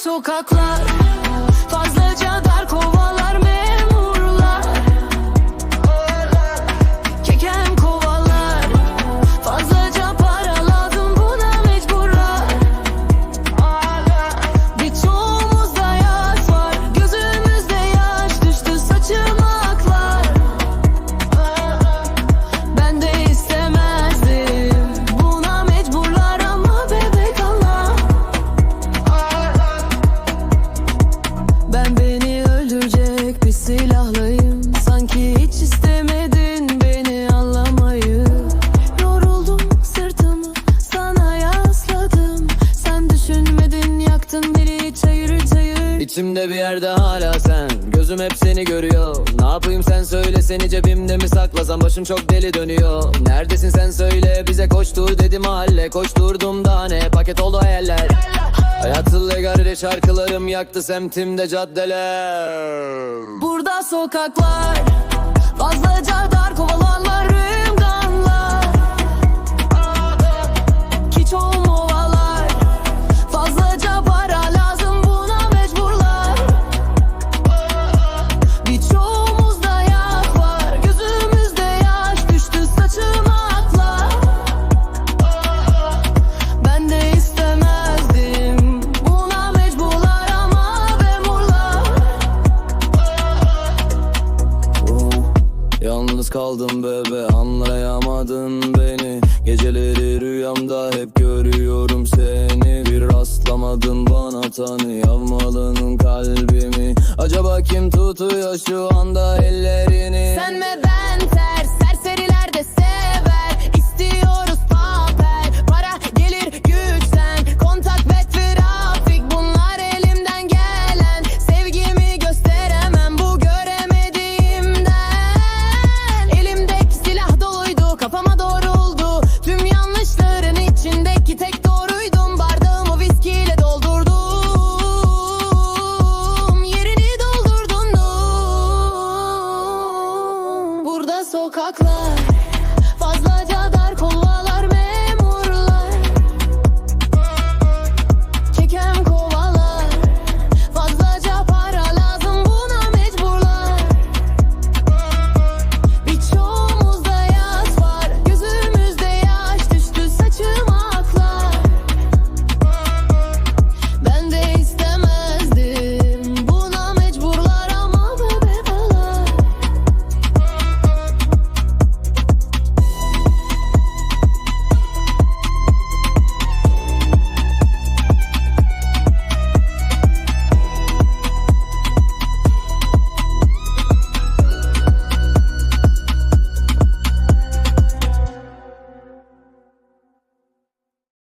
Sokaklar yaktın beni çayır çayır. İçimde bir yerde hala sen. Gözüm hep seni görüyor. Ne yapayım sen söyle seni cebimde mi saklasam? Başım çok deli dönüyor. Neredesin sen söyle bize koştur dedi mahalle Koşturdum da ne paket oldu hayaller. Hayatı legare şarkılarım yaktı semtimde caddeler. Burada sokaklar Fazlaca dar kovalarlarım Yalnız kaldım bebe anlayamadın beni. Geceleri rüyamda hep görüyorum seni. Bir rastlamadın bana tanıyamalı'nın kalbimi. Acaba kim tutuyor şu anda ellerini? Sen mi ben sokaklar.